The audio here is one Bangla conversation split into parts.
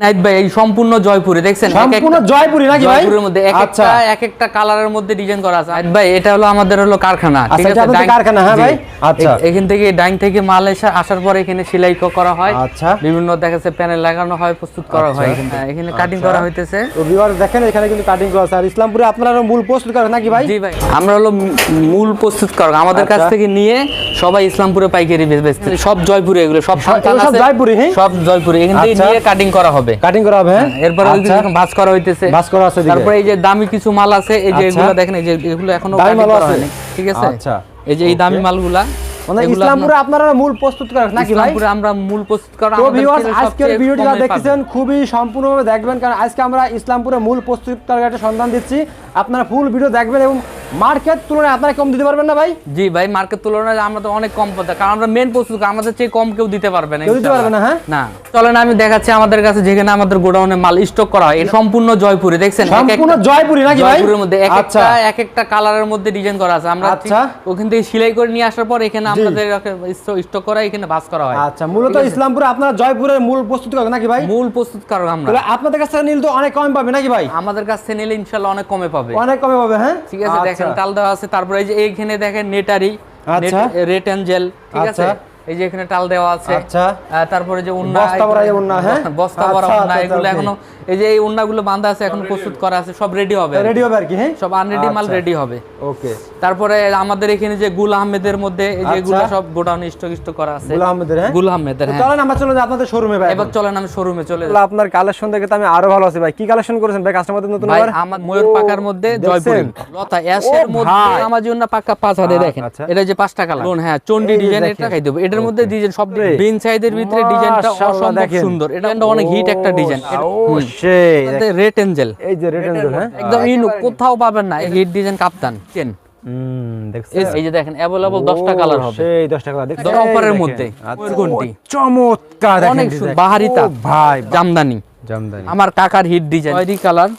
নাইট ভাই এই সম্পূর্ণ জয়পুরে দেখছেন? সম্পূর্ণ জয়পুরি নাকি ভাই? জয়পুরের মধ্যে এক আচ্ছা। একটা এক একটা কালারের মধ্যে ডিজাইন করা আছে। নাইট ভাই এটা হলো আমাদের হলো কারখানা ঠিক আচ্ছা, আছে? ডাইং- কারখানা, হ্যাঁ ভাই? আচ্ছা। এখান থেকে ডাইং থেকে মাল এসে আসার পরে এখানে সেলাই করা হয়। আচ্ছা। বিভিন্ন দেখা যাচ্ছে প্যানেল লাগানো হয় প্রস্তুত করা হয় এখানে। এখানে কাটিং। করা হইতেছে। তো দেখেন এখানে কিন্তু কাটিং করা আছে। আর ইসলামপুরে আপনারা মূল প্রস্তুত করেন নাকি ভাই? জি ভাই। আমরা হলো মূল প্রস্তুত করক আমাদের কাছ। থেকে নিয়ে সবাই ইসলামপুরে পাইকারি বেচতে সব জয়পুরে এগুলো সব সব জয়পুরি, হ্যাঁ? সব জয়পুরে। এখান থেকে। নিয়ে কাটিং করা হবে। কাটিং করা হবে এরপরে ভাঁজ করা হইতেছে। ভাঁজ করা আছে তারপরে এই যে দামি কিছু মাল আছে এই যে আচ্ছা। এগুলো দেখেন এই যে এগুলো এখনও দামি আছে? হয়নি ঠিক আছে? আচ্ছা, এই যে এই দামি। মালগুলা মানে ইসলামপুরে আপনারা মূল প্রস্তুত করেন নাকি ভাই? ইসলামপুরে আমরা মূল প্রস্তুত করা তো আমাদের ভিউয়ার্স থেকে আজকের ভিডিওটি কমে দেখতেছেন খুবই সম্পূর্ণভাবে দেখবেন কারণ আজকে আমরা ইসলামপুরে মূল প্রস্তুতকারীর একটা সন্ধান দিচ্ছি। আপনারা ফুল ভিডিও দেখবেন এবং মার্কেট তুলনায় আপনারা কম দিতে পারবেন না ভাই? জি ভাই মার্কেট তুলনায় আমরা তো অনেক কম পাতা কারণ আমরা মেন প্রস্তুত আমাদের চেয়ে কম কেউ দিতে পারবে না দিতে পারবে না, হ্যাঁ? না। চলেন আমি দেখাচ্ছি আমাদের কাছে যেখানে আমাদের গোডাউনে মাল স্টক করা হয়। সম্পূর্ণ জয়পুরে দেখছেন? সম্পূর্ণ জয়পুরি নাকি ভাই? জয়পুরের মধ্যে এক আচ্ছা। একটা এক একটা কালারের মধ্যে ডিজাইন করা আছে। আমরা আচ্ছা। ওখান থেকে সেলাই করে নিয়ে আসার পর এখানে আমাদের স্টক করা এখানে বাস করা হয়। আচ্ছা মূলত ইসলামপুরে আপনারা জয়পুরের মূল প্রস্তুত করেন নাকি ভাই? মূল প্রস্তুত কারক আমরা আপনাদের কাছ থেকে নিলে তো অনেক কম পাবে নাকি ভাই? আমাদের কাছ থেকে নিলে ইনশাল্লাহ অনেক কমে পাবে। অনেক কমে পাবে হ্যাঁ? ঠিক আছে দেখেন। তাল দেওয়া আছে তারপরে এই যে এইখানে দেখেন নেটারি আচ্ছা। রেট অ্যাঞ্জেল ঠিক আছে আচ্ছা। এই যে এখানে টাল দেওয়া আছে। আচ্ছা। তারপরে যে উন্না বস্তা ভরা উন্না, হ্যাঁ? বস্তা ভরা আচ্ছা, উন্না আচ্ছা, এগুলো এখনও এই যে এই উন্নাগুলো বাঁধা আছে এখন প্রস্তুত করা আছে সব রেডি হবে রেডি হবে আর কি হ্যাঁ? সব আনরেডি মাল আচ্ছা। রেডি হবে। ওকে তারপরে আমাদের এখানে যে গুল আহমেদের মধ্যে এই যে আচ্ছা। এগুলো সব গোডাউন স্টক স্টক করা আছে। গুলাম আহমেদের হ্যাঁ? গুল আহমেদের হ্যাঁ। চলেন আমরা চলে যাই আপনাদের শোরুমে ভাই। এবার চলেন আমি শোরুমে চলে যাই। আপনার কালেকশন দেখে তো আমি আরও ভালো আছি ভাই। কি কালেকশন করেছেন ভাই? কাস্টমারদের নতুন ভাই আমার ময়ূর পাকার মধ্যে? জয়পুরি। লতা ও মধ্যে আমার জন্য পাকা পাঁচ হাতে দেখেন। আচ্ছা। এটা যে পাঁচটা কালার হ্যাঁ চন্ডি ডিজাইন এটা খাই দেবো এটার মধ্যে ডিজাইন সব। বিন সাইজের ভিতরে ডিজাইনটা অসম্ভব দেখেন। সুন্দর। এটা একটা অনেক হিট একটা ডিজাইন ও সেই রেড এঞ্জেল এই যে রেড এন্ড হ্যাঁ? একদম ইউনিক কোথাও পাবেন না। হিট ডিজাইন কাপ্তান কেন এই যে দেখেন অ্যাভেলেবল দশটা ও, কালার হবে। সেই 10টা কালার দেখছেন? অফারের মধ্যে। দেখেন। আচ্ছা। ময়ূরকণ্ঠী। ও, চমৎকার দেখেন অনেক সুন্দর। বাহারি ও ভাই জামদানি। জামদানি। আমার কাকার হিট ডিজাইন কালার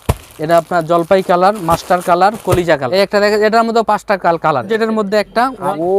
এটা আপনার জলপাই কালার মাস্টার কালার কলিজা কালার। একটা দেখেন এটার মধ্যে পাঁচটা কাল কালার। যেটার মধ্যে একটা ও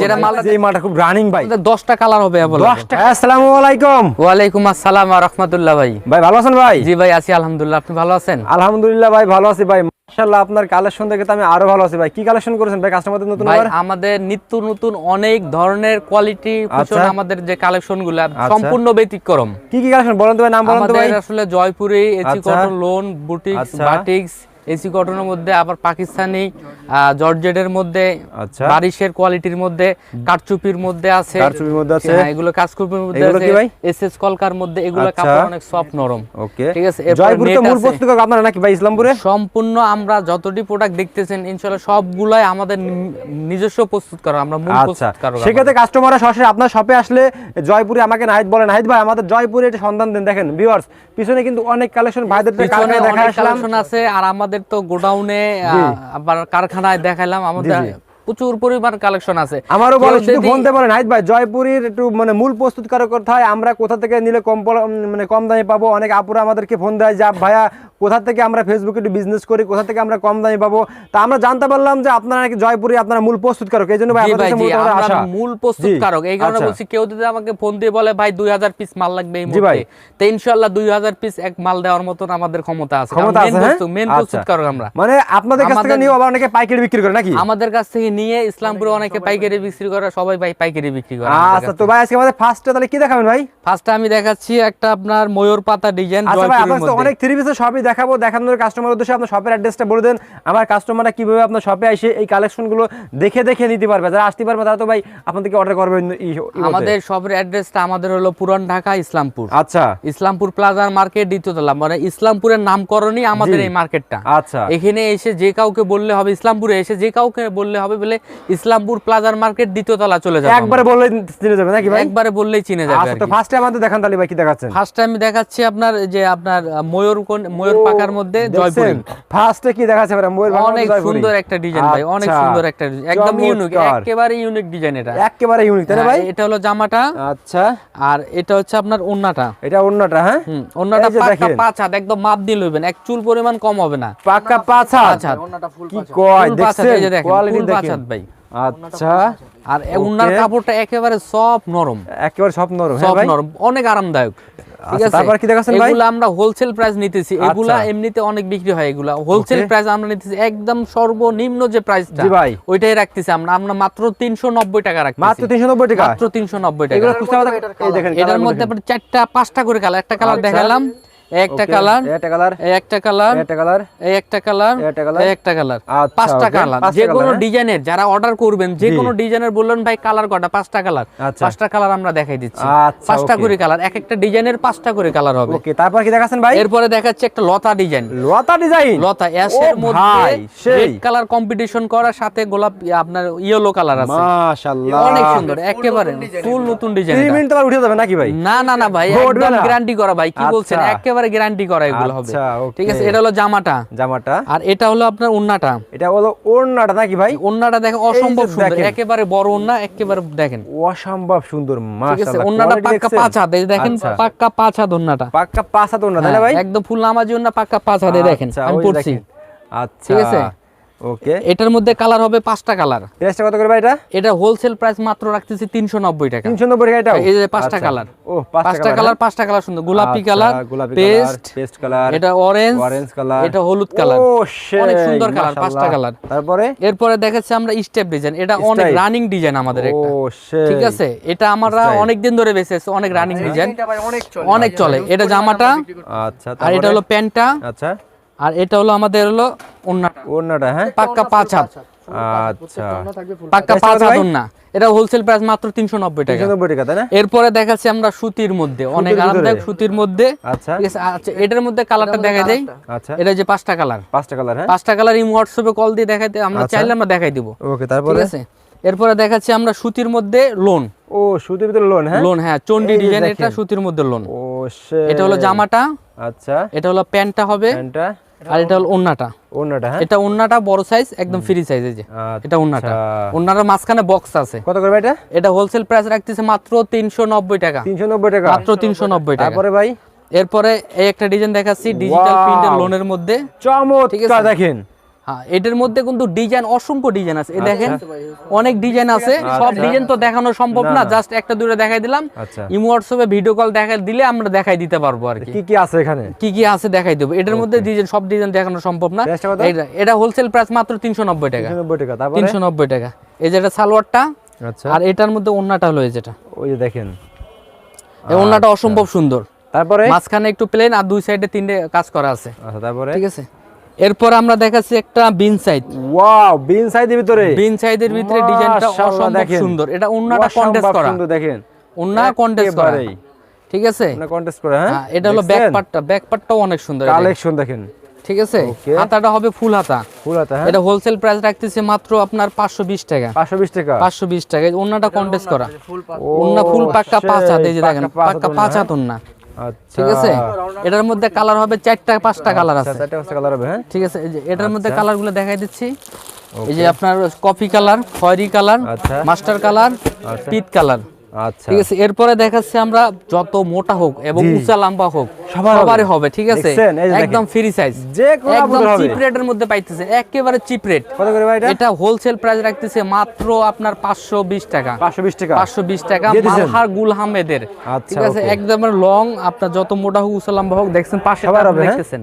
যেটা মাল যে মালটা খুব রানিং ভাই। আমাদের দশটা কালার হবে বলো। 10টা আসসালামু আলাইকুম। ওয়ালাইকুম আসসালাম রহমতুল্লাহ ভাই। ভাই ভালো আছেন ভাই? জি ভাই আছি আলহামদুলিল্লাহ। আপনি ভালো আছেন? আলহামদুলিল্লাহ ভাই ভালো আছি ভাই। মাশাআল্লাহ আপনার কালেকশন দেখে তো আমি আরও ভালো আছি ভাই কি কালেকশন করেছেন ভাই কাস্টমারদের নতুন ভাই আমাদের নিত্য নতুন অনেক ধরনের কোয়ালিটি আচ্ছা। আমাদের যে কালেকশনগুলা আচ্ছা। সম্পূর্ণ ব্যতিক্রম কি কি কালেকশন বলেন তো ভাই নাম বলেন তো ভাই আসলে জয়পুরে আচ্ছা। Cotton lawn boutique. Batiks AC কটনের মধ্যে আবার পাকিস্তানি জর্জেটের মধ্যে আচ্ছা। বারিশের কোয়ালিটির মধ্যে কারচুপির মধ্যে আছে কারচুপির মধ্যে আছে। হ্যাঁ, এগুলো কারচুপির মধ্যে এগুলো আছে কি ভাই? এসএস কলকার মধ্যে এগুলো আচ্ছা। কাপড় অনেক সফট নরম ওকে ঠিক আছে, এরপর জয়পুর তো মূল আছে। প্রস্তুতক আপনারা নাকি ভাই ইসলামপুরে সম্পূর্ণ আমরা যতটি প্রোডাক্ট দেখতেছেন ইনশাআল্লাহ সবগুলাই আমাদের নিজস্ব প্রস্তুত করা আমরা মূল আচ্ছা প্রস্তুত করা সেক্ষেত্রে কাস্টমাররা সরাসরি আপনার শপে আসলে জয়পুরে আমাকে নাহিদ বলেন নাহিদ ভাই আমাদের জয়পুরে এটা সন্ধান দেন দেখেন ভিউয়ার্স পিছনে কিন্তু অনেক কালেকশন ভাইদের পিছনে দেখা আসলাম আছে আর আমাদের তো গোডাউনে। আবার কারখানায় দেখাইলাম আমাদের। প্রচুর পরিমাণ কালেকশন আছে। আমারও বলে শুধু ফোন বলেন নাহিদ ভাই জয়পুরের একটু মানে মূল প্রস্তুতকারক কোথায়? আমরা কোথা থেকে নিলে কম মানে কম দামে পাবো? অনেক আপুরা আমাদেরকে ফোন দেয় যে ভাইয়া কোথা থেকে আমরা ফেসবুকে একটু বিজনেস করি? কোথা থেকে আমরা কম দামে পাবো? তা আমরা জানতে পারলাম যে আপনারা নাকি জয়পুরে আপনারা মূল প্রস্তুতকারক। এই জন্য ভাই আমরা মূল প্রস্তুত জি, কারক এই কারণে আচ্ছা। বলছি কেউ যদি আমাকে ফোন দিয়ে বলে ভাই দুই হাজার পিস মাল লাগবে এই মুহূর্তে তো ইনশাল্লাহ দুই হাজার পিস এক মাল দেওয়ার মতন আমাদের ক্ষমতা আছে। ক্ষমতা আছে হ্যাঁ? মেন আচ্ছা। প্রস্তুত কারক আমরা। মানে আপনাদের কাছ থেকে নিয়ে আবার অনেকে পাইকারি বিক্রি করে নাকি? আমাদের কাছ থেকে নিয়ে ইসলামপুরে অনেকে পাইকারি বিক্রি করে সবাই ভাই পাইকারি বিক্রি করে। আচ্ছা তো ভাই আজকে আমাদের ফার্স্টে তাহলে কি দেখাবেন ভাই? ফার্স্টে আমি দেখাচ্ছি একটা আপনার ময়ূর পাতা ডিজাইন আচ্ছা ভাই আপনার তো অনেক থ্রি পিসের শপই দেখাবো দেখানোর কাস্টমার উদ্দেশ্যে আপনার শপের অ্যাড্রেসটা বলে দেন। আমার কাস্টমাররা কীভাবে আপনার শপে এসে এই কালেকশনগুলো দেখে দেখে নিতে পারবে? যারা আসতে পারবে তারা তো ভাই আপনাদেরকে অর্ডার করবে। আমাদের শপের অ্যাড্রেসটা আমাদের হলো পুরান ঢাকা ইসলামপুর। আচ্ছা। ইসলামপুর প্লাজার মার্কেট দ্বিতীয়তলা মানে ইসলামপুরের নামকরণই আমাদের। এই মার্কেটটা আচ্ছা। এখানে এসে যে কাউকে বললে হবে ইসলামপুরে এসে যে কাউকে বললে হবে বলে ইসলামপুর প্লাজার মার্কেট দ্বিতীয়তলা চলে যাবে একবারে বললে চিনে যাবে নাকি ভাই? একবারে বললেই চিনে যাবে আচ্ছা তো ফার্স্টে আমাদের দেখান তাহলে ভাই কি দেখাচ্ছেন? ফার্স্ট আমি দেখাচ্ছি আপনার যে আপনার ময়ূর কোন ময়ূর পাকার মধ্যে জয়পুরি। ফার্স্টে কি দেখাচ্ছে ভাই ময়ূর অনেক সুন্দর একটা ডিজাইন ভাই অনেক আচ্ছা, সুন্দর একটা একদম ইউনিক। একেবারে ইউনিক ডিজাইন এটা। একেবারে ইউনিক তাই না ভাই? হ্যাঁ, এটা হলো জামাটা। আচ্ছা। আর এটা হচ্ছে আপনার ওন্নাটা। এটা অন্যটা হ্যাঁ? ওন্নাটা দেখেন। পাঁচ হাত একদম মাপ দিয়ে লইবেন এক চুল পরিমাণ কম হবে না। পাক্কা পাঁচ হাত? পাঁচ হাত। কি কয় ফুল পাঁচ হাত, দেখছেন? এই যে কোয়ালিটি দেখেন। ভাই। আচ্ছা আর উন্নার কাপড়টা একেবারে সব নরম। একেবারে সব নরম হ্যাঁ সব নরম। অনেক আরামদায়ক। আচ্ছা, আছে? তারপর কি দেখাচ্ছেন ভাই? এগুলা আমরা হোলসেল প্রাইস নিতেছি। এগুলা আচ্ছা। এমনিতে অনেক বিক্রি হয় এগুলা। হোলসেল প্রাইস আমরা নিতেছি। একদম সর্বনিম্ন যে প্রাইসটা জি ভাই। ওইটাই রাখতেছি আমরা। আমরা মাত্র 390 টাকা মাত্র তিনশো নব্বই টাকা? মাত্র 390 টাকা। এগুলো খুচরা দেখেন এটার মধ্যে দেখেন। চারটা পাঁচটা করে কালার একটা কালার আচ্ছা। দেখালাম। একটা কালার একটা কালার একটা কালার একটা কালার একটা কালার একটা কালার। একটা কালার। আচ্ছা, পাঁচটা কালার। যে কোনো হ্যাঁ? ডিজাইনের যারা অর্ডার করবেন যে কোনো ডিজাইনের বললেন ভাই কালার কটা? পাঁচটা কালার। আচ্ছা। পাঁচটা কালার আমরা দেখাই দিচ্ছি। আচ্ছা, পাঁচটা করে কালার। এক একটা ডিজাইনের পাঁচটা করে কালার হবে। ওকে তারপর কি দেখাচ্ছেন ভাই? এরপরে দেখাচ্ছে একটা লতা ডিজাইন। লতা ডিজাইন? লতা মধ্যে রেড কালার কম্পিটিশন করার সাথে গোলাপ আপনার ইয়েলো কালার আছে। মাশাআল্লাহ। অনেক সুন্দর একেবারে ফুল নতুন ডিজাইন মিনিট উঠে যাবে নাকি ভাই? না না না ভাই একদম গ্যারান্টি করা ভাই কি বলছেন? আচ্ছা। একেবারে গ্যারান্টি করা এগুলো হবে। আচ্ছা, ঠিক আছে এটা হলো জামাটা। জামাটা। আর এটা হলো আপনার ওন্নাটা এটা হলো ওন্নাটা নাকি ভাই? ওন্নাটা দেখেন অসম্ভব সুন্দর একেবারে বড় ওন্না একেবারে দেখেন। অসম্ভব সুন্দর ঠিক আছে মাশাআল্লাহ। ওন্নাটা পাকা পাক্কা? পাঁচ হাত এই দেখেন পাকা পাক্কা পাঁচ হাত ওন্নাটা পাক্কা পাঁচ হাত তাই না ভাই? হ্যাঁ, একদম ফুল নামাজি ওন্না পাক্কা পাঁচ হাতে দেখেন আচ্ছা, আমি পড়ছি দেখেন। আচ্ছা। ঠিক আছে? ওকে এটার মধ্যে কালার হবে পাঁচটা কালার। প্রাইসটা কত করে ভাই এটা? এটা হোলসেল প্রাইস মাত্র রাখতেছি তিনশো নব্বই টাকা। তিনশো নব্বই টাকা এটাও? এই যে পাঁচটা আচ্ছা। কালার। ও পাঁচটা কালার পাঁচটা কালার সুন্দর। গোলাপি আচ্ছা, কালার পেস্ট পেস্ট কালার এটা অরেঞ্জ অরেঞ্জ কালার। এটা হলুদ কালার। ও অনেক সুন্দর কালার পাঁচটা কালার। তারপরে? এরপরে দেখাচ্ছি আমরা স্টেপ ডিজাইন এটা অনেক রানিং ডিজাইন আমাদের একটা। ও ঠিক আছে? এটা আমরা। অনেক দিন ধরে বেঁচে আছি, অনেক রানিং ডিজাইন অনেক চলে। অনেক চলে। এটা জামাটা আচ্ছা আর এটা হলো প্যান্টটা। আচ্ছা। আর এটা হলো আমাদের হলো ওন্নাটা হ্যাঁ? পাক্কা পাঁচ হাত। আচ্ছা। পাক্কা পাঁচ হাত? ওন্না এটা হোলসেল প্রাইস মাত্র তিনশো নব্বই টাকা। তিনশো নব্বই টাকা তাই না? এরপরে দেখাচ্ছি আমরা সুতির মধ্যে। অনেক? আরামদায়ক সুতির মধ্যে। আচ্ছা। আচ্ছা এটার মধ্যে কালারটা দেখা যায় আচ্ছা। এটা যে পাঁচটা কালার পাঁচটা কালার হ্যাঁ? পাঁচটা কালার ইম হোয়াটসঅ্যাপে কল দিয়ে দেখাইতে আমরা আচ্ছা। চাইলে আমরা দেখাই দিব। ওকে ঠিক আছে? এরপরে দেখাচ্ছি আমরা সুতির মধ্যে লোন ও সুতির ভিতরে লোন হ্যাঁ? লোন হ্যাঁ চন্ডি ডিজাইন এটা সুতির মধ্যে লোন ও এটা হলো জামাটা। আচ্ছা। এটা হলো প্যান্টটা হবে। প্যান্টটা। আর এটা হলো ওন্নাটা। ওন্নাটা হ্যাঁ? এটা ওন্নাটা বড় সাইজ একদম ফ্রি সাইজ এই যে। এটা ওন্নাটা। আচ্ছা। ওন্নাটার মাঝখানে বক্স আছে। কত করে এটা? এটা হোলসেল প্রাইস রাখতেছে মাত্র তিনশো নব্বই টাকা। তিনশো নব্বই টাকা। মাত্র তিনশো নব্বই টাকা। তারপরে ভাই? এরপরে এই একটা ডিজাইন দেখাচ্ছি ডিজিটাল প্রিন্টের লোনের মধ্যে। ঠিক চমৎকার। দেখেন। এটার মধ্যে কিন্তু ডিজাইন অসংখ্য ডিজাইন আছে। এই দেখেন আচ্ছা। অনেক ডিজাইন আছে। সব ডিজাইন তো দেখানো সম্ভব না। জাস্ট একটা দুটো দেখাই দিলাম। আচ্ছা। ইমো হোয়াটসঅ্যাপে ভিডিও কল দেখাই দিলে আমরা দেখাই দিতে পারব আর কি। কি কি আছে এখানে? কি কি আছে দেখাই দেবো। এটার মধ্যে ডিজাইন সব ডিজাইন দেখানো সম্ভব না? এটা- এটা হোলসেল প্রাইস মাত্র তিনশো নব্বই টাকা। তিনশো নব্বই টাকা তারপরে? তিনশো নব্বই টাকা। এই যেটা সালোয়ারটা আচ্ছা। আর এটার মধ্যে ওন্নাটা হলো এই যেটা। ওই যে দেখেন। এই ওন্নাটা আচ্ছা। অসম্ভব সুন্দর। তারপরে? মাঝখানে একটু প্লেন আর দুই সাইডে তিনটে কাজ করা আছে। আচ্ছা তারপরে? ঠিক আছে? এরপর আমরা দেখাচ্ছি একটা বিন সাইড ওয়াও বিন সাইজের ভিতরে? বিন সাইডের ভিতরে ডিজাইনটা অসম্ভব সুন্দর। এটা ওন্নাটা কন্টেস্ট করা। সুন্দর দেখেন। ওন্না কন্টেস্ট করা। ঠিক আছে? না কন্টেস্ট করে হ্যাঁ? হ্যাঁ, এটা হলো ব্যাক পার্টটা ব্যাক পার্টটাও অনেক সুন্দর কালেকশন দেখেন। ঠিক আছে? হাতাটা হবে ফুল হাতা। ফুল হাতা হ্যাঁ? এটা হোলসেল প্রাইস রাখতেছে মাত্র আপনার পাঁচশো বিশ টাকা। পাঁচশো বিশ টাকা? পাঁচশো বিশ টাকা। ওন্নাটা কন্টেস্ট করা। ওন্না ফুল পাক্কা পাঁচ হাত এই যে দেখেন পাক্কা পাঁচ হাত ওন্না, ওন্না ঠিক আছে? এটার মধ্যে কালার হবে চারটা পাঁচটা কালার আচ্ছা, আছে। চারটে পাঁচটা কালার হবে হ্যাঁ? ঠিক আছে যে এটার মধ্যে কালারগুলো দেখাই দিচ্ছি। এই যে আপনার কফি কালার খয়রি কালার আচ্ছা। মাস্টার কালার পিট কালার আচ্ছা। ঠিক আছে এরপরে দেখাচ্ছি আমরা যত মোটা হোক এবং উঁচা লম্বা হোক। সবারই হবে। ঠিক আছে। একদম ফ্রি সাইজ যে কোনো একদম। চিপ রেটের মধ্যে পাইতেছে একেবারে চিপ রেট কত করে ভাই এটা? এটা হোলসেল প্রাইস রাখতেছে মাত্র আপনার পাঁচশো বিশ টাকা। পাঁচশো বিশ টাকা। পাঁচশো বিশ টাকা মালহার গুল হামেদের আচ্ছা, ঠিক আছে একদম লং আপনার যত মোটা হোক উঁচা লম্বা হোক দেখছেন পাশে সবার হবে, হ্যাঁ? দেখতেছেন।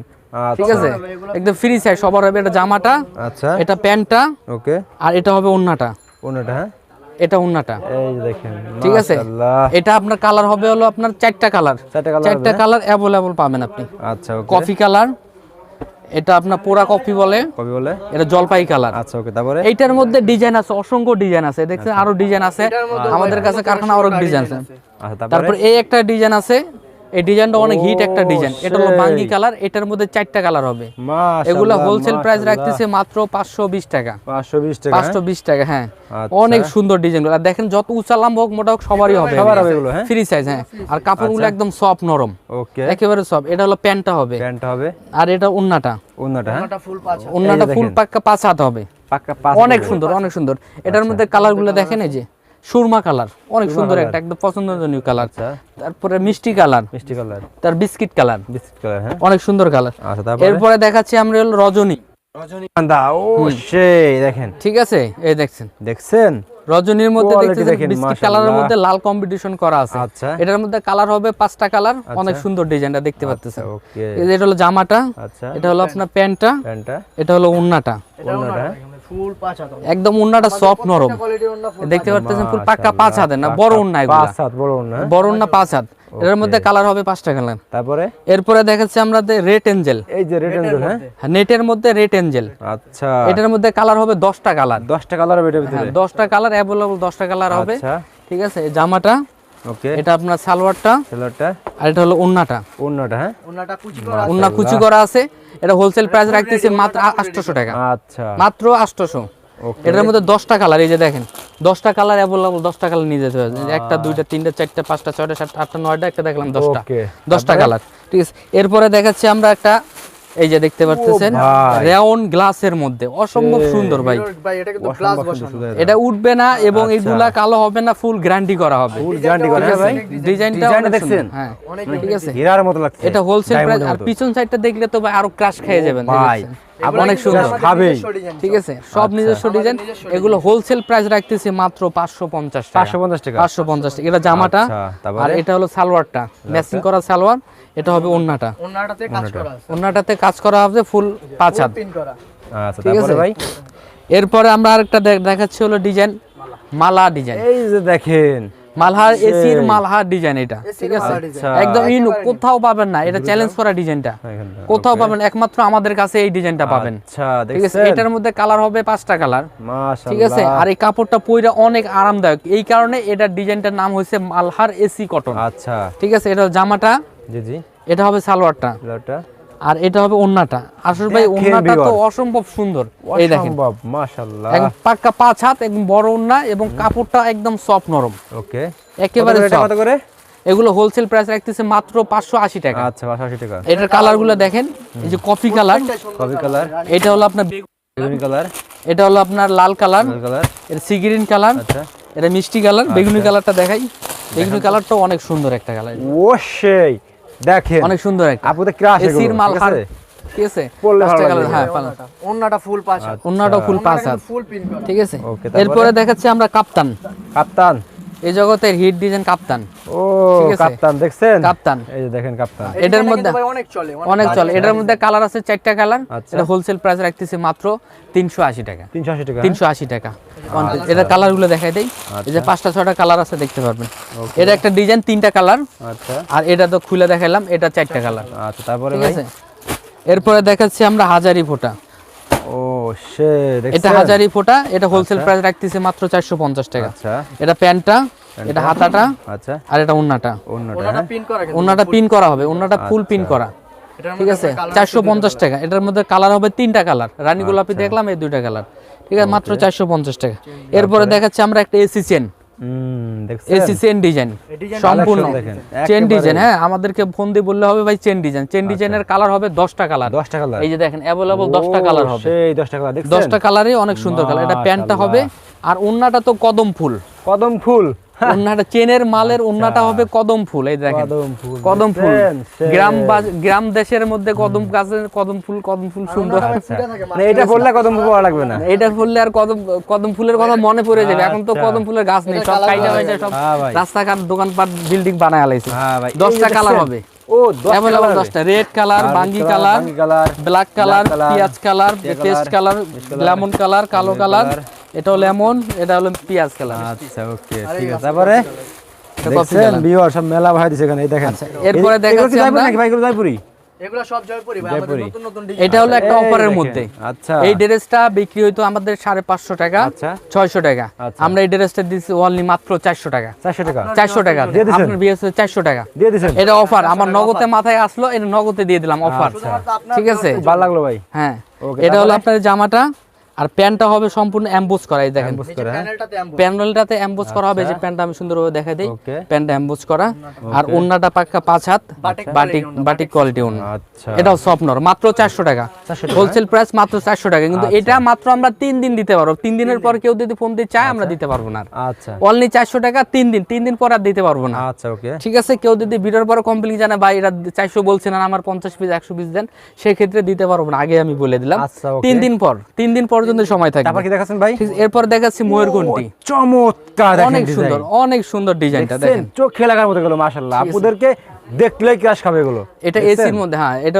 ঠিক আচ্ছা আছে? একদম ফ্রি সাইজ সবার হবে এটা জামাটা আচ্ছা। এটা প্যান্টটা ওকে আর এটা হবে ওন্নাটা। ওনাটা হ্যাঁ? এটা উন্নাটা। এই দেখেন ঠিক আছে? এটা আপনার কালার হবে হলো আপনার চারটা কালার চারটা কালার অ্যাভেলেবল পাবেন আপনি। আচ্ছা ওকে। কফি কালার এটা আপনার পোড়া কফি বলে। কফি বলে? এটা জলপাই কালার আচ্ছা ওকে তারপরে? এইটার মধ্যে ডিজাইন আছে অসংখ্য ডিজাইন আছে। দেখছেন আরও ডিজাইন আছে। আমাদের কাছে কারখানা আরও ডিজাইন আছে। আচ্ছা তারপর? এই একটা ডিজাইন আছে এই ডিজাইনটা অনেক হিট একটা ডিজাইন। এটা হলো বাঙ্গি কালার এটার মধ্যে চারটা কালার হবে। এগুলো হোলসেল প্রাইস রাখতেছে মাত্র পাঁচশো বিশ টাকা। পাঁচশো বিশ টাকা পাঁচশো বিশ টাকা হ্যাঁ। আচ্ছা। অনেক সুন্দর ডিজাইন আর দেখেন যত উঁচা লম্বা হোক মোটা হোক সবারই হবে। সবার হবে এগুলো, হ্যাঁ? ফ্রি সাইজ হ্যাঁ। আর কাপড়গুলো আচ্ছা। একদম সফট নরম। ওকে। একেবারে সব এটা হলো প্যান্টটা হবে। প্যান্টটা হবে। আর এটা উন্নাটা। ওনাটা হ্যাঁ? ফুল পাঁচ উন্নাটা ফুল পাক্কা পাঁচ হাত হবে। পাক্কা পাঁচ অনেক সুন্দর অনেক সুন্দর। এটার মধ্যে কালারগুলো দেখেন এই যে। সুরমা কালার। অনেক সুন্দর একটা একদম পছন্দনীয় কালার। আচ্ছা। তারপরে মিষ্টি কালার। মিষ্টি কালার। তার বিস্কিট কালার। বিস্কিট কালার হ্যাঁ। অনেক সুন্দর কালার। আচ্ছা তারপরে? এরপরে দেখাচ্ছি আমরা হলো রজনী। রজনীগন্ধা ও সেই দেখেন। ঠিক আছে? এই দেখছেন। দেখছেন? রজনীর মধ্যে দেখতেছেন বিস্কিট কালারের মধ্যে লাল কম্পিটিশন করা আছে। আচ্ছা। এটার মধ্যে কালার হবে পাঁচটা কালার। অনেক সুন্দর ডিজাইনটা দেখতে পাচ্ছেন। ওকে। এটা হলো জামাটা। আচ্ছা। এটা হলো আপনার প্যান্টটা। প্যান্টটা। এটা হলো উন্নাটা অন্যটা ফুল পাঁচ হাত একদম উন্নাটা সফট নরম। দেখতে পাচ্ছেন ফুল পাক্কা পাঁচ হাতের না বড় উন্না এগুলা। পাঁচ হাত বড় না বড় উন্না পাঁচ হাত। এটার মধ্যে কালার হবে পাঁচটা কালার তারপরে? এরপরে দেখাচ্ছি আমরা রেড এঞ্জেল এই যে রেড এঞ্জেল হ্যাঁ? নেটের মধ্যে রেড এঞ্জেল আচ্ছা। এটার মধ্যে কালার হবে দশটা কালার দশটা কালার হবে এটার ভিতরে? হ্যাঁ দশটা কালার অ্যাভেলেবল দশটা কালার হবে। আচ্ছা। ঠিক আছে এই জামাটা। ওকে এটা আপনার সালোয়ারটা। সেলারটা আর এটা হলো উন্নাটা অন্যটা হ্যাঁ? ওনাটা কুচি করা উন্না কুচি করা আছে। এটা হোলসেল প্রাইস রাখতেছি মাত্র আটশো টাকা। আচ্ছা। মাত্র আটশো এটার মধ্যে দশটা কালার এই যে দেখেন দশটা কালার অ্যাভেলেবল দশটা কালার নিয়ে যেতে হবে। একটা দুইটা তিনটা চারটা পাঁচটা ছয়টা সাতটা আটটা নয়টা একটা দেখলাম দশটা। দশটা কালার ঠিক আছে। এরপরে দেখাচ্ছি আমরা একটা এই যে দেখতে পাচ্ছেন রেওন গ্লাসের মধ্যে। অসম্ভব সুন্দর ভাই। এটা কিন্তু গ্লাস বসানো। এটা উঠবে না এবং এই গুলা কালো হবে না ফুল গ্যারান্টি করা হবে। ফুল গ্যারান্টি করে হ্যাঁ ভাই? ডিজাইনটা ডিজাইনটা দেখছেন? হ্যাঁ। ঠিক আছে। হীরার মতো লাগছে। এটা হোলসেল প্রাইস আর পিছন সাইডটা দেখলে তো ভাই আরও ক্রাশ খেয়ে যাবেন ভাই। অনেক সুন্দর। খাবেই। ঠিক আছে? সব নিজস্ব ডিজাইন এগুলো হোলসেল প্রাইস রাখতেছি মাত্র পাঁচশো পঞ্চাশ পাঁচশো পঞ্চাশ টাকা। পাঁচশো পঞ্চাশ টাকা। এটা জামাটা আচ্ছা, আর এটা হলো সালোয়ারটা। ম্যাচিং করা সালোয়ার। এটা হবে ওন্নাটা। ওনাটাতে কাজ করা আছে। ওন্নাটাতে কাজ করা হবে ফুল পাঁচ হাত। পিন করা। আচ্ছা ঠিক তারপরে আছে? ভাই? এরপরে আমরা আরেকটা দেখ- দেখাচ্ছি হলো ডিজাইন মালা। ডিজাইন এই যে দেখেন মালহার এসির মালহার ডিজাইন এটা ঠিক আছে? design। একদম ইউনিক কোথাও পাবেন না এটা চ্যালেঞ্জ করা ডিজাইনটা কোথাও পাবেন একমাত্র আমাদের কাছে এই ডিজাইনটা পাবেন আচ্ছা ঠিক আছে এটার মধ্যে কালার হবে পাঁচটা কালার মাশাআল্লাহ। ঠিক আছে আর এই কাপড়টা পইরা অনেক আরামদায়ক। এই কারণে এটার ডিজাইনটার নাম হয়েছে মালহার এসি কটন। আচ্ছা। ঠিক আছে এটা জামাটা জি জি। এটা হবে সালোয়ারটা। সেলারটা আর এটা হবে ওন্নাটা। আসল ভাই ওন্নাটা তো অসম্ভব সুন্দর। এই দেখেন। মাশাআল্লাহ। একদম পাক্কা পাঁচ হাত একদম বড় ওন্না এবং কাপড়টা একদম সফট নরম। ওকে। একেবারে কত করে এগুলো হোলসেল প্রাইস রাখতেছে মাত্র পাঁচশো আশি টাকা। আচ্ছা 85 টাকা। এটার কালারগুলো দেখেন। এই যে কফি কালার কফি কালার এটা হলো আপনার বেগুনি কালার এটা হলো আপনার লাল কালার লাল কালার এটা সিগ্রিন কালার আচ্ছা। এটা মিষ্টি কালার বেগুনি কালারটা দেখাই। বেগুনি কালারটাও অনেক সুন্দর একটা কালার ও সেই। দেখেন। অনেক সুন্দর একটা। আপু তো ক্রাশ এসির মালহার ঠিক আছে? পাঁচটা কালার হ্যাঁ ওনাটা ফুল পাঁচ অন্যটাও ফুল পাঁচ ফুল পিন ঠিক আছে? এরপরে দেখাচ্ছি আমরা কাপ্তান। কাপ্তান? এই জগতের হিট ডিজাইন কাপ্তান। ও কাপ্তান দেখছেন? কাপ্তান। এই যে দেখেন কাপ্তান। এটার মধ্যে অনেক চলে অনেক চলে। এটার মধ্যে কালার আছে চারটা কালার। আচ্ছা। এটা হোলসেল প্রাইস রাখতেছে মাত্র তিনশো আশি টাকা। 380 টাকা তিনশো আশি টাকা। এটা কালারগুলো দেখাই দেই। এই যে পাঁচটা ছয়টা কালার আছে দেখতে পারবেন। এটা একটা ডিজাইন তিনটা কালার আচ্ছা। আর এটা তো খুলে দেখাইলাম এটা চারটা কালার আচ্ছা তারপরে ভাই? এরপরে দেখাচ্ছি আমরা হাজারি ফোটা। এটা হাজারি ফোটা এটা হোলসেল প্রাইস রাখতেছে মাত্র চারশো পঞ্চাশ টাকা। আচ্ছা। এটা প্যান্টটা এটা হাতাটা আচ্ছা। আর এটা উন্নাটা অন্যটা হ্যাঁ। পিন করা কিন্তু উন্নাটা পিন করা হবে উন্নাটা ফুল পিন আচ্ছা। করা। ঠিক আছে? চারশো পঞ্চাশ টাকা। এটার মধ্যে কালার হবে তিনটা কালার রানী আচ্ছা। গোলাপি দেখলাম এই দুইটা কালার ঠিক আছে? মাত্র চারশো পঞ্চাশ টাকা। এরপরে দেখাচ্ছি আমরা একটা AC chain AC chain design সম্পূর্ণ। চেন ডিজাইন হ্যাঁ আমাদেরকে ফোন দিয়ে বললে হবে ভাই চেন ডিজাইন। চেন ডিজাইনের কালার হবে দশটা কালার দশটা কালার এই যে দেখেন অ্যাভেলেবল দশটা কালার হবে। সেই 10 টাকা দশটা কালারে অনেক সুন্দর কালার এটা প্যান্টটা হবে আর ওন্নাটা তো কদম ফুল কদম ফুল ওন্নাটা চেনের মালের ওন্নাটা হবে কদম ফুল এই দেখেন। আচ্ছা। কদম ফুল। কদম ফুল। গ্রাম গ্রাম দেশের মধ্যে কদম গাছের কদম ফুল কদম ফুল সুন্দর। মানে এটা বললে কদম ফুল পাওয়া লাগবে না। এটা ফুললে আর কদম কদম ফুলের কথা মনে পড়ে যাবে। এখন তো কদম ফুলের গাছ নেই সব কাইটা হয়ে সব হ্যাঁ রাস্তাঘাট দোকানপাট বিল্ডিং বানায় আলাইছে। হ্যাঁ ভাই। দশটা কালার হবে। ও 10 অ্যাভেলেবল দশটা। রেড কালার বাঙ্গি কালার কালার ব্ল্যাক কালার পেঁয়াজ colour paste colour lemon colour কালো কালার এটা লেমন এটা হলো পেঁয়াজ কালার আচ্ছা ওকে ঠিক আছে। তারপরে? এটা দেখছেন সব মেলা ভাই দিছে এখানে এই দেখেন। এরপরে এগুলো কি দেখাচ্ছি আমরা- নাকি ভাই এগুলো জয়পুরি এগুলো সব জয়পুরি ভাই আমাদের নতুন নতুন ডিজাইন এটা হলো একটা অফারের মধ্যে। আচ্ছা। এই ড্রেসটা বিক্রি হইতো আমাদের সাড়ে পাঁচশো টাকা আচ্ছা। ছয়শো টাকা। আচ্ছা। আমরা এই ড্রেসটা দিচ্ছি অনলি মাত্র চারশো টাকা। 400 টাকা? চারশো টাকা। আপনার বিয়ে চারশো টাকা। দিয়ে দিছেন? এটা অফার আমার নগদে মাথায় আসলো এটা নগদে দিয়ে দিলাম অফার ঠিক আছে? ভালো লাগল ভাই। হ্যাঁ। এটা হলো? আপনার জামাটা। আর প্যান্টটা হবে সম্পূর্ণ অ্যাম্বোজ করা এই দেখেন। হ্যাঁ? প্যানেলটাতে। অ্যাম্বোজ করা হবে এই যে প্যান্টটা আমি সুন্দরভাবে দেখাই দিই। Okay. প্যান্টটা অ্যাম্বোজ করা আর ওন্নাটা পাক্কা পাঁচ হাত। বাটিক ওড়না, বাটিক কোয়ালিটি ওন্না। আচ্ছা। এটাও স্বপ্নর মাত্র চারশো টাকা। হোলসেল প্রাইস মাত্র চারশো টাকা কিন্তু এটা মাত্র আমরা তিন দিন দিতে পারব। তিন দিনের পর কেউ যদি ফোন দিয়ে চায় আমরা দিতে পারব না আচ্ছা। অনলি চারশো টাকা তিন দিন। তিন দিন পর আর দিতে পারব না। আচ্ছা ওকে। ঠিক আছে কেউ যদি ভিডিওর পরে কমপ্লেন জানে ভাই এটা চারশো বলছেন আর আমার পঞ্চাশ পিস একশো পিস দেন সেই ক্ষেত্রে দিতে পারব না। আগে আমি বলে দিলাম। আচ্ছা, okay। তিন দিন পর তিন দিন পর্যন্ত সময় থাকে তারপর কি দেখাচ্ছেন ভাই? এরপর দেখাচ্ছি ময়ূরকণ্ঠী চমৎকার অনেক সুন্দর অনেক সুন্দর ডিজাইনটা দেখেন। চোখ লাগার মতো গেল মাশাআল্লাহ। আপুদেরকে দেখলেই ক্রাশ খাবে এগুলো? এটা এসির মধ্যে হ্যাঁ এটা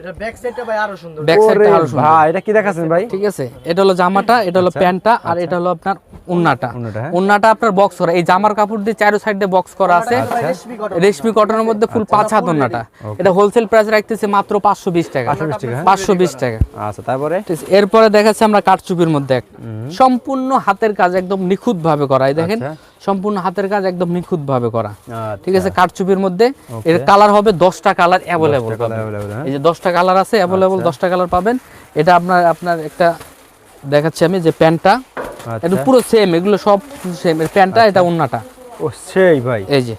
এটা ব্যাক সাইডটা ভাই আরও সুন্দর। ব্যাক সাইডটা আরও সুন্দর। ভাই এটা কি দেখাচ্ছেন ভাই? ঠিক আছে এটা হলো জামাটা এটা হলো প্যান্টটা আর এটা হলো আপনার উন্নাটা। উন্নাটা, হ্যাঁ। আপনার বক্স করা। এই জামার কাপড় দিয়ে চারো সাইডে বক্স করা আছে। রেশমি কটনের মধ্যে ফুল পাঁচ হাত উন্নাটা। এটা হোলসেল প্রাইস রাখতেছে মাত্র পাঁচশো বিশ টাকা। পাঁচশো বিশ টাকা, হ্যাঁ? পাঁচশো বিশ টাকা। আচ্ছা তারপরে? এরপরে দেখাচ্ছে আমরা কাঠচুপির মধ্যে। এক সম্পূর্ণ হাতের কাজ একদম নিখুঁত ভাবে করা। এই দেখেন আচ্ছা। সম্পূর্ণ হাতের কাজ একদম নিখুঁত ভাবে করা। আচ্ছা, ঠিক আছে? কাঠচুপির মধ্যে এর কালার হবে দশটা কালার অ্যাভেলেবল? এই যে দশটা কালার আছে অ্যাভেলেবল দশটা কালার পাবেন। এটা আপনার আপনার একটা দেখাচ্ছি আমি যে প্যান্টটা। আচ্ছা। এটা পুরো সেম এগুলো সব সেম এর প্যান্টটা এটা উন্নাটা ও সেই ভাই। এই যে।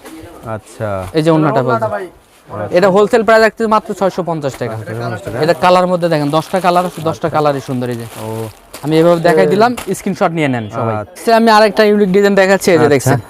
আচ্ছা। এই যে উন্নাটা ভাই। এটা হোলসেল প্রাইস রাখতে মাত্র ছয়শো পঞ্চাশ টাকা। এটা কালার মধ্যে দেখেন দশটা কালার আছে দশটা কালারই সুন্দর এই যে। ও। আমি এভাবে দেখাই দিলাম স্ক্রিনশট নিয়ে নেন সবাই। আচ্ছা। আচ্ছা, আমি আরেকটা ইউনিক ডিজাইন দেখাচ্ছি এই যে দেখছেন।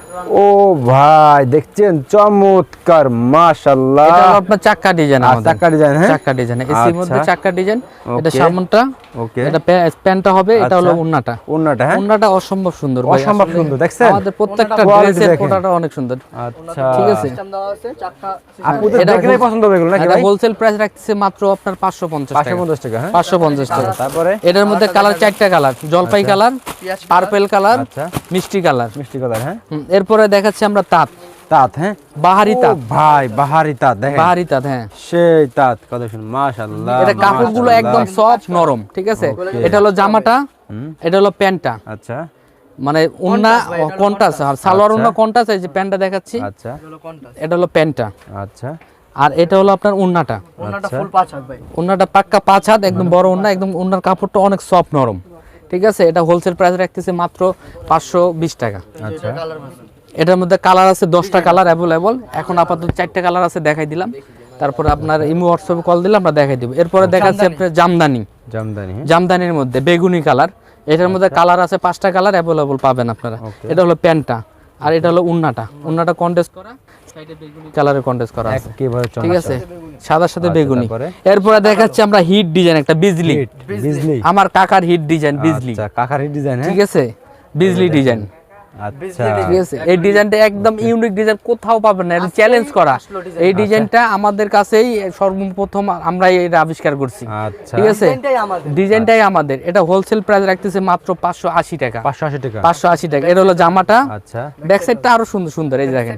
ও ভাই দেখছেন? চমৎকার মাশাআল্লাহ। এটা আপনার চাক্কা ডিজাইন আর চাক্কা ডিজাইন হ্যাঁ? চাক্কা ডিজাইন এসির মধ্যে আচ্ছা। চাক্কা ডিজাইন এটা সামনটা। ওকে। এটা প্যান্টটা হবে এটা হলো আচ্ছা। উন্নাটা। ওন্নাটা হ্যাঁ? উন্নাটা অসম্ভব সুন্দর ভাই, অসম্ভব সুন্দর, দেখছেন? আমাদের প্রত্যেকটা ড্রেসের। ফোটাটা অনেক সুন্দর। আচ্ছা। ঠিক আছে? সিস্টেম দেওয়া আছে চাকা আপুদের এটা দেখলেই পছন্দ হবে এগুলো নাকি এটা হোলসেল প্রাইস রাখতেছে মাত্র আপনার পাঁচশো পঞ্চাশ টাকা। 550 টাকা হ্যাঁ? পাঁচশো পঞ্চাশ টাকা। তারপরে? এটার মধ্যে কালার চারটা কালার জলপাই কালার পিয়াজ পার্পেল কালার আচ্ছা। মিষ্টি কালার। মিষ্টি কালার হ্যাঁ। এরপরে দেখাচ্ছি আমরা তাঁত। তাঁত হ্যাঁ। বাহারি তাঁত। ভাই বাহারি তাঁত দেখেন। বাহারি তাঁত হ্যাঁ। সেই তাঁত কত শুন মাশাআল্লাহ এটা কাপড়গুলো একদম সফট নরম ঠিক আছে? এটা হলো জামাটা এটা হলো প্যান্টটা। আচ্ছা। মানে উন্না কন্টাস আর সালোয়ার উন্না কন্টাস এই যে প্যান্টটা দেখাচ্ছি। আচ্ছা। এটা হলো প্যান্টটা। আচ্ছা। আর এটা হলো আপনার উন্নাটা। ওড়নাটা ফুল পাঁচ হাত ভাই। উন্নাটা পাক্কা পাঁচ হাত একদম বড় উন্না একদম উন্নার কাপড়টা অনেক সফট নরম। ঠিক আছে? এটা হোলসেল প্রাইস রাখতেছে মাত্র পাঁচশো বিশ টাকা। আচ্ছা। এটার মধ্যে কালার আছে দশটা কালার অ্যাভেলেবল এখন আপাতত চারটে কালার আছে দেখাই দিলাম। তারপরে আপনার ইমো হোয়াটসঅ্যাপে কল দিলে আমরা দেখাই দিব। এরপরে দেখাচ্ছে আপনার জামদানি। জামদানি হ্যাঁ? জামদানির মধ্যে বেগুনি কালার এটার মধ্যে কালার আছে পাঁচটা কালার অ্যাভেলেবল পাবেন আপনারা। এটা হলো প্যান্টটা। আর এটা হলো উন্নাটা। উন্নাটা কন্টেস্ট করা। সাইডে কালারের কন্টেস্ট করা আছে। ঠিক আছে? সাদার সাথে বেগুনি। এরপরে দেখাচ্ছি আমরা হিট ডিজাইন একটা বিজলি বিজলি আমার কাকার হিট ডিজাইন বিজলি আচ্ছা কাকারি ডিজাইন হ্যাঁ? ঠিক আছে? বিজলি ডিজাইন আচ্ছা এই ডিজাইনটা একদম ইউনিক ডিজাইন কোথাও পাবেন না এটা চ্যালেঞ্জ করা। এই ডিজাইনটা আমাদের কাছেই সর্বপ্রথম আমরা এটা আবিষ্কার করছি। আচ্ছা। ঠিক আছে? ডিজাইনটাই আমাদের। এটা হোলসেল প্রাইস রাখতেছে মাত্র পাঁচশো আশি টাকা। পাঁচশো আশি টাকা। পাঁচশো আশি টাকা। এটা হলো জামাটা। আচ্ছা। ব্যাক সাইডটা আরও সুন্দর সুন্দর এই যে দেখেন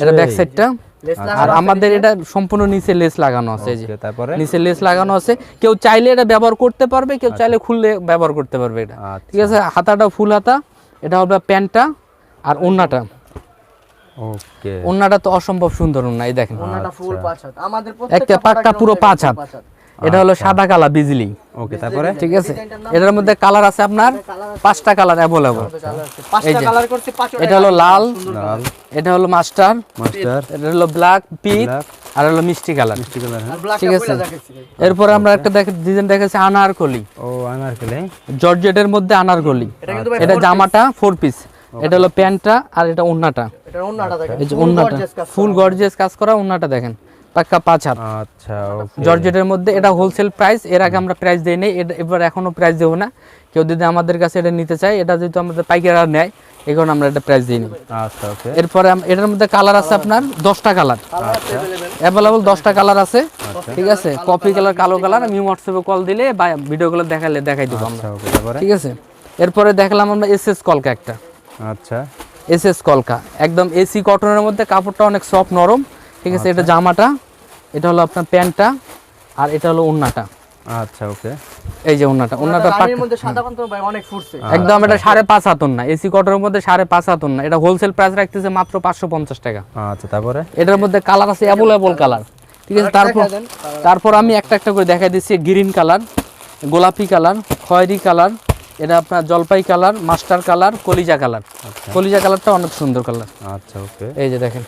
এটা ব্যাক সেই। সাইডটা আর আমাদের এটা সম্পূর্ণ নিচে লেস লাগানো আছে যে। তারপরে? নিচে লেস লাগানো আছে। কেউ চাইলে এটা ব্যবহার করতে পারবে কেউ চাইলে খুললে ব্যবহার করতে পারবে এটা। আচ্ছা। ঠিক আছে? হাতাটা ফুল হাতা। এটা হবে প্যান্টটা আর ওন্নাটা। ওকে। ওন্নাটা তো অসম্ভব সুন্দর ওন্না এই দেখেন। ওন্নাটা ফুল পাঁচ হাত। আমাদের প্রত্যেকটা পাটটা পুরো পাঁচ হাত। এটা হলো সাদা কালা বিজলি। ওকে তারপরে? ঠিক আছে? এটার মধ্যে কালার আছে আপনার পাঁচটা কালার অ্যাভেলেবল পাঁচটা কালার করছে পাঁচ এটা হলো লাল লাল। এটা হলো মাস্টার মাস্টার। এটা হলো ব্ল্যাক পিক আর হলো মিষ্টি কালার। মিষ্টি কালার হ্যাঁ। ঠিক আছে। এরপরে আমরা একটা দেখ ডিজাইন দেখাচ্ছি আনারকলি। ও আনারকলি। জর্জেটের মধ্যে আনারকলি। এটা জামাটা ফোর পিস এটা হলো প্যান্টটা আর এটা ওন্নাটা। এটা ওড়নাটা দেখেন। এই যে ওন্নাটা। ফুল গর্জিয়াস কাজ করা ওন্নাটা দেখেন। পাক্কা পাঁচ হাত। আচ্ছা জর্জেটের মধ্যে এটা হোলসেল প্রাইস এর আগে আমরা প্রাইস দেই নেই এবার এখনও প্রাইস দেবো না। কেউ যদি আমাদের কাছে এটা নিতে চায় এটা যেহেতু আমাদের পাইকাররা নেয় এই কারণে আমরা এটা প্রাইস দিই নি আচ্ছা ওকে এরপরে এটার মধ্যে কালার আছে আপনার দশটা কালার অ্যাভেলেবল দশটা কালার আছে ঠিক আছে? কপি কালার কালো কালার আমি হোয়াটসঅ্যাপে কল দিলে বা ভিডিওগুলো দেখালে দেখাই দেবো আমরা। আচ্ছা ঠিক আছে? এরপরে দেখলাম আমরা এস এস কলকা একটা। আচ্ছা। এস এস কলকা। একদম এসি কটনের মধ্যে কাপড়টা অনেক সফট নরম ঠিক আছে এটা জামাটা এটা হলো আপনার প্যান্টটা আর এটা হলো ওন্নাটা আচ্ছা ওকে। এই যে ওন্নাটা ওন্নাটা পাক্কা- মধ্যে সাদা ভাই অনেক ফুটছে। একদম এটা সাড়ে পাঁচ হাতন না এসি কটনের মধ্যে সাড়ে পাঁচ হাতন না এটা হোলসেল প্রাইস রাখতেছে মাত্র পাঁচশো পঞ্চাশ টাকা। আচ্ছা তারপরে? এটার মধ্যে কালার আছে অ্যাভেলেবল কালার ঠিক আছে তারপর তারপর আমি একটা একটা করে দেখাই দিচ্ছি গ্রিন কালার গোলাপি কালার খয়েরি কালার এটা আপনার জলপাই কালার মাস্টার কালার কলিজা কালার কলিজা কালারটা অনেক সুন্দর কালার আচ্ছা ওকে। এই যে দেখেন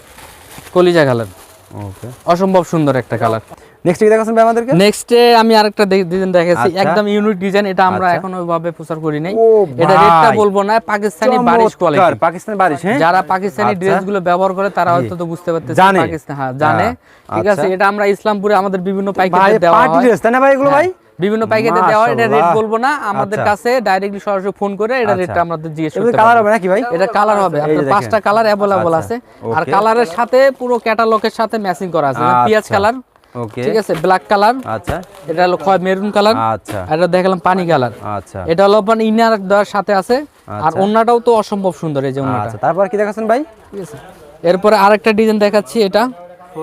কলিজা কালার ওকে অসম্ভব সুন্দর একটা কালার। নেক্সট কি দেখাচ্ছেন ভাই আমাদেরকে? নেক্সটে আমি আরেকটা ডিজাইন দেখাচ্ছি আচ্ছা। একদম ইউনিক ডিজাইন এটা আমরা আচ্ছা। এখন ওইভাবে প্রচার করি নাই। এটা রেটটা বলব না পাকিস্তানি বারিশ চমৎকার, কোয়ালিটি পাকিস্তানি বারিশ হ্যাঁ? যারা পাকিস্তানি আচ্ছা। ড্রেসগুলো ব্যবহার করে তারা হয়তো তো বুঝতে পারতেছে জানে। পাকিস্তান হ্যাঁ জানে। হ্যাঁ, ঠিক আছে। এটা আমরা ইসলামপুরে আমাদের বিভিন্ন পাইকারি দেওয়া পার্টি হয়। ড্রেস তাই না ভাই এগুলো ভাই? হ্যাঁ, বিভিন্ন পাইকারিতে দেওয়া এটা রেট বলব না। আমাদের আচ্ছা। কাছে ডাইরেক্টলি সরাসরি ফোন করে এটা আচ্ছা। রেটটা আমাদের জিজ্ঞেস করতে কালার হবে নাকি ভাই? এটা কালার হবে। আপনার পাঁচটা কালার আচ্ছা, আছে। আর কালারের সাথে পুরো ক্যাটালগের সাথে ম্যাচিং করা আছে। পেঁয়াজ আচ্ছা। Colour okay. ঠিক আছে? ব্ল্যাক কালার আচ্ছা। এটা হলো মেরুন কালার আচ্ছা। আর এটা দেখালাম পানি কালার আচ্ছা। এটা হলো আপনার ইনার দেওয়ার সাথে আছে। আর আচ্ছা। ওন্নাটাও তো অসম্ভব সুন্দর এই যে ওন্নাটা। আচ্ছা তারপর কি দেখাচ্ছেন ভাই? ঠিক আছে। এরপরে আরেকটা ডিজাইন দেখাচ্ছি এটা।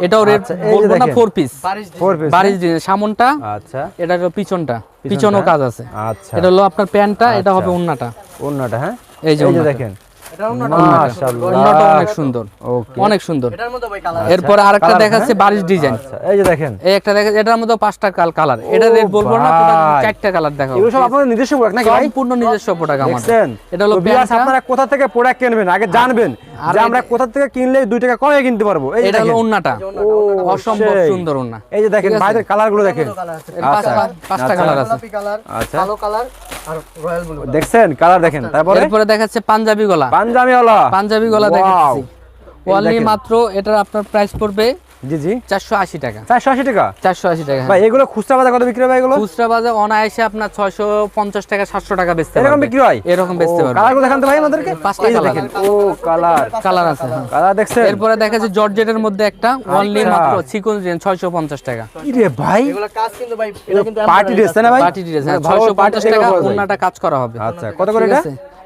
এটাও রেড আচ্ছা, বলব না। ফোর পিস ফোর পিস বারিশ ডিজাইন সামনটা আচ্ছা। এটা হলো পিছনটা। পিছনও কাজ আছে। আচ্ছা। এটা হলো আপনার প্যান্টটা এটা হবে উন্নাটা ওন্নাটা হ্যাঁ। এই যে ওন্নাটা। দেখেন। মাশাআল্লাহ। অনেক সুন্দর। ওকে। অনেক সুন্দর এটার মধ্যে ভাই কালার এরপরে আরেকটা দেখাচ্ছে বারিশ ডিজাইন আচ্ছা এই যে দেখেন। এই একটা দেখা এটার মধ্যে পাঁচটা কাল কালার এটা ও বলব না চারটা কালার দেখাবো। এগুলো সব আপনাদের নিজস্ব প্রোডাক্ট নাকি ভাই? সম্পূর্ণ নিজস্ব প্রোডাক্ট আমাদের এটা হলো তো আপনারা কোথা থেকে প্রোডাক্ট কিনবেন? আগে জানবেন আর যে আমরা কোথা থেকে কিনলে দুই টাকা কমে কিনতে পারব। এই এটা হলো ওন্নাটা। অসম্ভব সুন্দর ওন্না। এই যে দেখেন ভাইদের কালারগুলো দেখেন। আছে। আচ্ছা। পাঁচটা আচ্ছা। কালার আছে। আচ্ছা। কালো কালার আর রয়্যাল ব্লু দেখছেন? কালার দেখেন। তারপরে? এরপরে দেখাচ্ছে পাঞ্জাবি গলা পাঞ্জাবি গলা পাঞ্জাবি গলা! দেখাচ্ছি ওয়ানলি মাত্র এটার আপনার প্রাইস পড়বে জি জি। চারশো আশি টাকা। চারশো আশি টাকা? চারশো আশি টাকা ভাই এগুলো খুচরা বাজার কত বিক্রি হয় এগুলো? খুচরা বাজার অনায়াসে আপনার ছয়শো পঞ্চাশ টাকা সাতশো টাকা বেচতে এরকম বিক্রি হয়? এরকম বেচতে পারবে। কালার দেখান তো ভাই আমাদেরকে। পাঁচটা এই যে colour। দেখেন ও কালার। কালার আছে হ্যাঁ। কালার দেখছেন? এরপরে দেখা যাচ্ছে জর্জেটের মধ্যে একটা অনলি আচ্ছা। মাত্র চিকন ছয়শো পঞ্চাশ টাকা। কি রে ভাই? এগুলো কাজ কিন্তু ভাই এটা কিন্তু পার্টি ড্রেস না ভাই? পার্টি ড্রেস হ্যাঁ টাকা কাজ করা হবে। আচ্ছা কত করে এটা?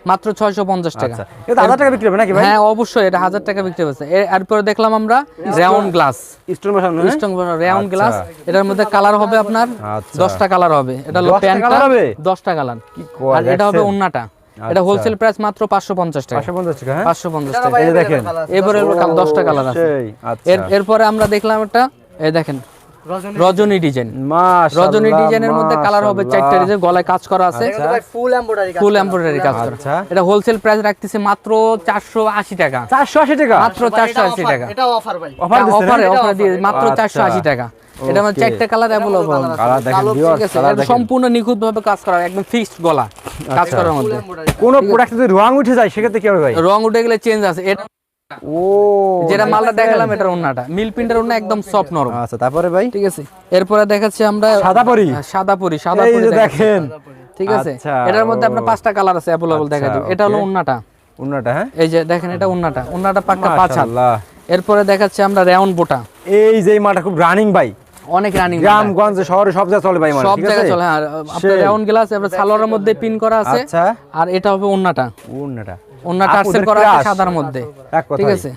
মাত্র ছয়শো পঞ্চাশ টাকা আচ্ছা এটা টাকা বিক্রি হবে নাকি ভাই হ্যাঁ অবশ্যই এটা হাজার টাকা বিক্রি হচ্ছে এরপরে দেখলাম আমরা রাউন্ড গ্লাস স্টোন বসানো হ্যাঁ? রাউন্ড আচ্ছা। গ্লাস এটার মধ্যে কালার হবে আপনার আচ্ছা। দশটা কালার হবে এটা হলো 10টা প্যান্টটা colour হবে? দশটা কালার কি আর এটা হবে? ওন্নাটা এটা আচ্ছা। হোলসেল প্রাইস মাত্র পাঁচশো পঞ্চাশ টাকা পাঁচশো পঞ্চাশ টাকা হ্যাঁ টাকা এই দেখেন। কালার আছে আচ্ছা এরপরে আমরা দেখলাম একটা এই দেখেন রজনী ডিজাইন রজনী ডিজাইনের মধ্যে কালার হবে চারটা ডিজাইন গলায় কাজ করা আছে। ফুল এমব্রয়ডারি কাজ ফুল করা। এমব্রয়ডারি কাজ করা। আচ্ছা। এটা হোলসেল প্রাইস রাখতেছে মাত্র চারশো আশি টাকা। চারশো আশি টাকা? মাত্র ভাই, চারশো এটা আশি offer, টাকা। এটা অফার ভাই। অফার অফারে? দিয়ে মাত্র আচ্ছা। চারশো আশি টাকা। এটা আমার চারটা কালার অ্যাভেলেবল কালার দেখেন কালো viewers, ঠিক আছে কালার এটা দেখেন। সম্পূর্ণ নিখুঁত ভাবে কাজ করা একদম ফিক্সড গলা। কাজ আচ্ছা। করার মধ্যে। এমব্রয়ডারি কোনো প্রোডাক্ট যদি রং উঠে যায় সেক্ষেত্রে কি হবে ভাই? রং উঠে গেলে চেঞ্জ আছে। এটা ও যেটা মালটা দেখালাম এটার ওন্নাটা মিল প্রিন্টার ওন্না একদম সফট নরম। আচ্ছা তারপরে ভাই? ঠিক আছে। এরপরে দেখাচ্ছি আমরা সাদা পরি? সাদা পরি সাদা পরি দেখেন। ঠিক আছে? আচ্ছা, এটার মধ্যে আপনার পাঁচটা কালার আছে অ্যাভেলেবল আচ্ছা, দেখা দিই এটা হলো। ওন্নাটা হ্যাঁ? এই যে দেখেন এটা ওন্নাটা ওন্নাটা পাক্কা পাঁচ এরপরে দেখাচ্ছি আমরা রাউন্ড বোটা। এই যে মালটা খুব রানিং ভাই। অনেক রানিং গ্রামগঞ্জে শহরে সব জায়গায় চলে ভাই মানে সব জায়গায় চলে আর আপনার রাউন্ড গ্লাস সালোয়ারের মধ্যে পিন করা আছে আচ্ছা। আর এটা হবে ওন্নাটা। উন্নাটা ওন্নাটা টার্সেল করা আছে। সাদার মধ্যে ঠিক আছে?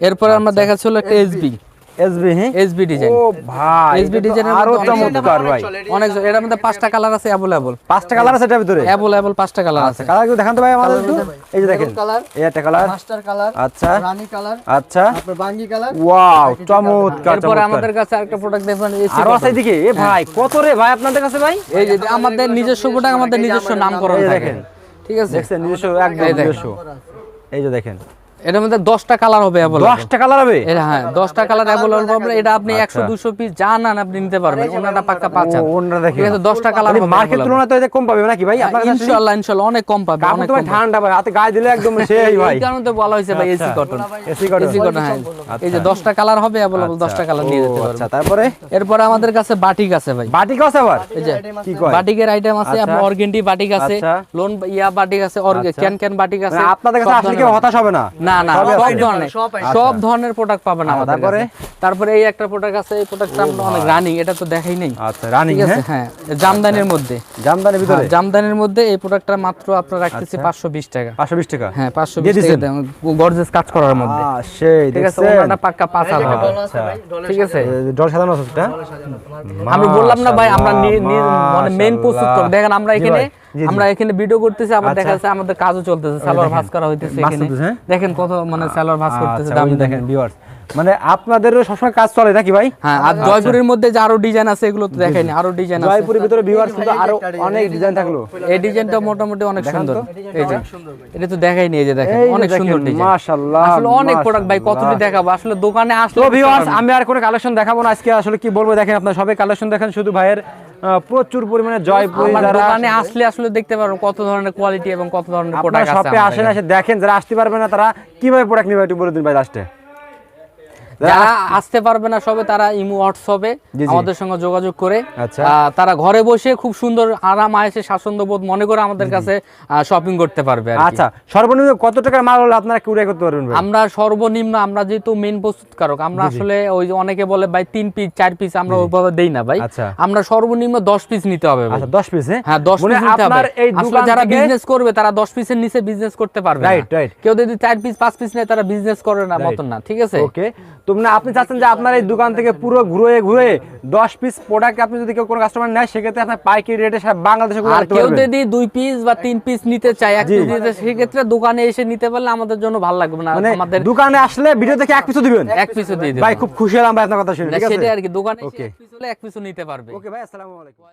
এরপরে আমরা দেখাচ্ছি হলো একটা এসবি এসবি হ্যাঁ এসবি ডিজাইন ও ভাই তো ডিজাইনের আরও চমৎকার ভাই। অনেক এটার মধ্যে পাঁচটা কালার আছে অ্যাভেলেবল পাঁচটা কালার আছে এটার ভিতরে? অ্যাভেলেবল পাঁচটা কালার আছে। কালারগুলো দেখান তো ভাই আমাদের একটু। এই যে দেখেন কালার এই একটা কালার মাস্টার কালার আচ্ছা। রানী কালার আচ্ছা। আপনার বাঙ্গি কালার ওয়াও চমৎকার এরপরে আমাদের কাছে আরেকটা প্রোডাক্ট দেখবেন এসি আরও আছে এদিকে? এ ভাই কত রে ভাই আপনাদের কাছে ভাই? এই যে আমাদের নিজস্ব প্রোডাক্ট আমাদের নিজস্ব নামকরণ থাকে। দেখেন। ঠিক আছে? দেখছেন নিজস্ব একদম নিজস্ব। এই যে দেখেন। এটার মধ্যে দশটা কালার হবে কালার হবে? এটা হ্যাঁ দশটা কালার অ্যাভেলেবল পাবেন এটা আপনি আচ্ছা। একশো দুশো পিস যা নেন আপনি নিতে পারবেন ওনাটা পাক্কা পাচ্ছেন। ওনাটা দেখেন। কালার মানে মার্কেট তুলনায় তো এটা কম পাবে নাকি ভাই? আপনার ইনশাআল্লাহ ইনশাআল্লাহ অনেক কম পাবে অনেক কম ঠান্ডা ভাই হাতে গায়ে দিলে একদম সেই ভাই। এই কারণে তো বলা হয়েছে ভাই এসি আচ্ছা। Cotton AC cotton AC cotton হ্যাঁ। এই যে দশটা কালার হবে অ্যাভেলেবল দশটা কালার নিয়ে যেতে পারবেন আচ্ছা তারপরে? এরপরে আমাদের কাছে বাটিক আছে ভাই। বাটিক আছে আবার? এই যে কি কয়? বাটিকের আইটেম আছে আচ্ছা। আপনার অর্গেন্টি বাটিক আছে আচ্ছা। লোন ইয়া বাটিক আছে অর্গে আচ্ছা। ক্যান ক্যান বাটিক আছে মানে আপনাদের কাছে আসলে কেউ হতাশ হবে না? না না সব ধরনের। সব সব ধরনের প্রোডাক্ট পাবেন আচ্ছা, আমাদের তারপরে? তারপরে এই একটা প্রোডাক্ট আছে এই প্রোডাক্টটা আমরা অনেক রানিং এটা তো দেখাই নেই। আচ্ছা রানিং হ্যাঁ? হ্যাঁ জামদানির মধ্যে। জামদানির ভিতরে? হ্যাঁ, জামদানির মধ্যে এই প্রোডাক্টটা মাত্র আপনার রাখতেছি আচ্ছা। পাঁচশো বিশ টাকা। পাঁচশো বিশ টাকা? হ্যাঁ পাঁচশো দিয়ে বিশ টাকা দিছেন? গর্জেস কাজ করার মধ্যে। সেই ঠিক আছে? ওনাটা পাক্কা পাঁচ হাজার আচ্ছা। ঠিক আছে? সাজানো আছে এটা আমি বললাম না ভাই আমরা মানে মেইন। প্রস্তুত করি দেখেন আমরা এখানে। আমরা এখানে ভিডিও করতেছি আবার আচ্ছা। দেখা যাচ্ছে আমাদের কাজও চলতেছে সালোয়ার ভাঁজ করা হইতেছে এখানে। হ্যাঁ? দেখেন কত মানে সালোয়ার ভাস করতেছে দাম দামি দেখেন দেখেন। ভিউয়ার্স মানে আপনাদেরও সবসময় কাজ চলে নাকি ভাই? হ্যাঁ আর জয়পুরের মধ্যে যে আরও ডিজাইন আছে এগুলো তো দেখাইনি আরও ডিজাইন আছে। জয়পুরের ভিতরে ভিউয়ার্স কিন্তু আরও অনেক ডিজাইন থাকল। এই ডিজাইনটা মোটামুটি অনেক সুন্দর। এই যে এটা তো দেখাইনি এই যে দেখেন অনেক সুন্দর ডিজাইন মাশাআল্লাহ, আসলে অনেক প্রোডাক্ট ভাই কতটি। দেখাবো? আসলে দোকানে আসলে তো ভিউয়ার্স আমি আর কোনো কালেকশন দেখাবো না আজকে। আসলে কি বলব দেখেন আপনারা সবাই কালেকশন দেখেন শুধু ভাইয়ের প্রচুর পরিমাণে জয়পুরি আমার যারা দোকানে আসলে আসলে দেখতে পারবেন কত ধরনের কোয়ালিটি এবং কত ধরনের প্রোডাক্ট আছে শপে আমাদের আসেন। এসে দেখেন যারা আসতে পারবে না তারা কীভাবে প্রোডাক্ট নেবে একটু বলে দিন ভাই লাস্টে যারা আসতে পারবে না সবে তারা ইমো হোয়াটসঅ্যাপে। আমাদের সঙ্গে যোগাযোগ করে আচ্ছা। তারা ঘরে বসে খুব সুন্দর আরাম আয়েসে স্বাচ্ছন্দ্য বোধ মনে করে আমাদের কাছে শপিং করতে পারবে আচ্ছা সর্বনিম্ন কত টাকার মাল হলে আপনারা কুরিয়ার করতে পারবেন আমরা সর্বনিম্ন আমরা যেহেতু মেন প্রস্তুতকারক আমরা আসলে ওই অনেকে বলে ভাই তিন পিস চার পিস আমরা ওইভাবে দেই না ভাই। আচ্ছা। আমরা সর্বনিম্ন দশ পিস নিতে হবে আচ্ছা দশ পিস হ্যাঁ? দশ মানে পিস নিতে হবে। আসলে যারা বিজনেস করবে তারা দশ পিসের নিচে বিজনেস করতে পারবে। Right, right. কেউ যদি চার পিস পাঁচ পিস নেয় তারা বিজনেস করে না মতন না ঠিক আছে? ওকে তো মানে আপনি চাচ্ছেন যে আপনার এই দোকান থেকে পুরো ঘুরে ঘুরে দশ পিস প্রোডাক্ট আপনি যদি কেউ কোনো কাস্টমার নেয় সেক্ষেত্রে আপনার পাইকারি রেটে সারা বাংলাদেশে আর কেউ যদি দুই পিস বা তিন পিস নিতে চায় এক পিস নিতে সেক্ষেত্রে দোকানে এসে নিতে পারলে আমাদের জন্য ভালো লাগবে না। মানে আমাদের দোকানে আসলে ভিডিও দেখে এক পিসও দিবেন? এক পিসও দিয়ে দেবো ভাই খুব খুশি হলাম ভাই আপনার কথা শুনে ঠিক আছে? সেটাই আর কি। দোকানে এসে এক পিস হলে এক পিসও নিতে পারবে। ওকে ভাই আসসালামু আলাইকুম।